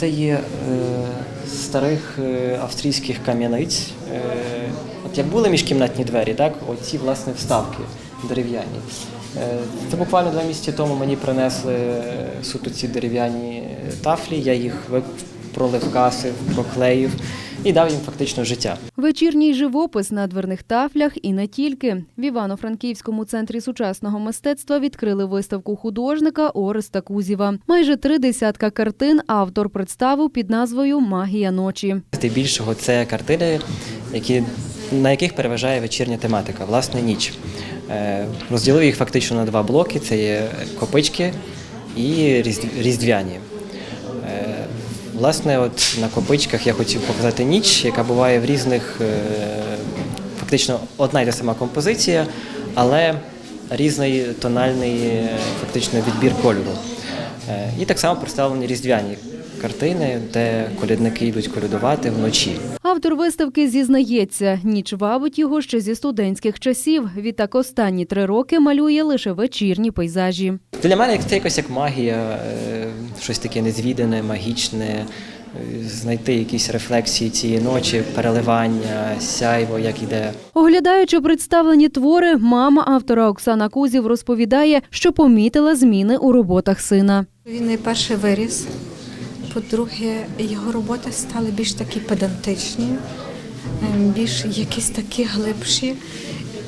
це є е, старих е, австрійських кам'яниць. Е, от як були міжкімнатні двері, так, оці власне вставки дерев'яні. Це буквально два місяці тому мені принесли суто ці дерев'яні тафлі, я їх ви- проливкасив, проклеїв і дав їм фактично життя. Вечірній живопис на дверних тафлях і не тільки. В Івано-Франківському центрі сучасного мистецтва відкрили виставку художника Ореста Кузєва. Майже три десятка картин автор представив під назвою Магія ночі. Здебільшого це картини, які, на яких переважає вечірня тематика, власне, ніч. Е, Розділив їх фактично на два блоки: це є копички і різдвяні. Власне, от на копичках я хотів показати ніч, яка буває в різних, е, фактично одна й та сама композиція, але різний тональний е, фактично відбір кольору. Е, І так само представлені різдвяні картини, де колядники йдуть колядувати вночі. Автор виставки зізнається, ніч вабить його ще зі студентських часів. Відтак останні три роки малює лише вечірні пейзажі. Для мене це якось як магія, е, щось таке незвідане, магічне, е, знайти якісь рефлексії цієї ночі, переливання, сяйво, як іде. Оглядаючи представлені твори, мама автора Оксана Кузів розповідає, що помітила зміни у роботах сина. Він найперше виріс. По-друге, його роботи стали більш такі педантичні, ем, більш якісь такі глибші.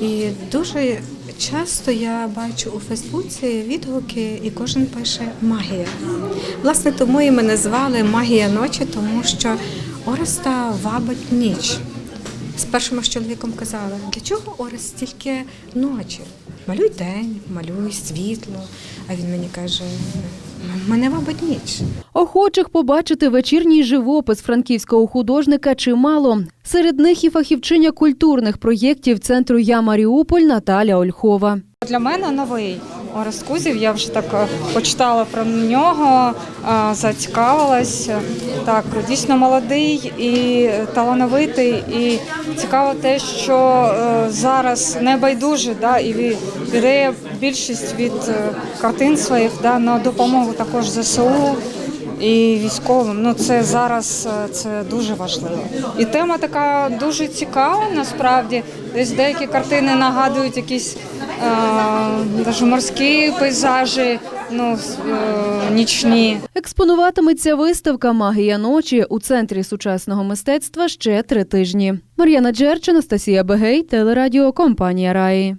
І дуже часто я бачу у Фейсбуці відгуки, і кожен пише магія. Власне, тому і мене звали Магія ночі, тому що Ореста вабить ніч. Спершу ми з чоловіком казали, для чого Орес стільки ночі? Малюй день, малюй світло. А він мені каже, мене мабуть, ніч. Охочих побачити вечірній живопис франківського художника чимало. Серед них і фахівчиня культурних проєктів центру Я Маріуполь Наталя Ольхова. Для мене новий Орес Кузів. Я вже так е, почитала про нього, е, зацікавилась. Так, дійсно молодий і талановитий. І цікаво те, що е, зараз небайдуже, да, і бере більшість від е, картин своїх да, на допомогу також ЗСУ. І військовим, ну це зараз е, це дуже важливо. І тема така дуже цікава насправді. Десь деякі картини нагадують якісь е, морські пейзажі, ну е, нічні. Експонуватиметься виставка Магія ночі у центрі сучасного мистецтва ще три тижні. Мар'яна Джерч, Анастасія Бегей, телерадіо компанія Раї.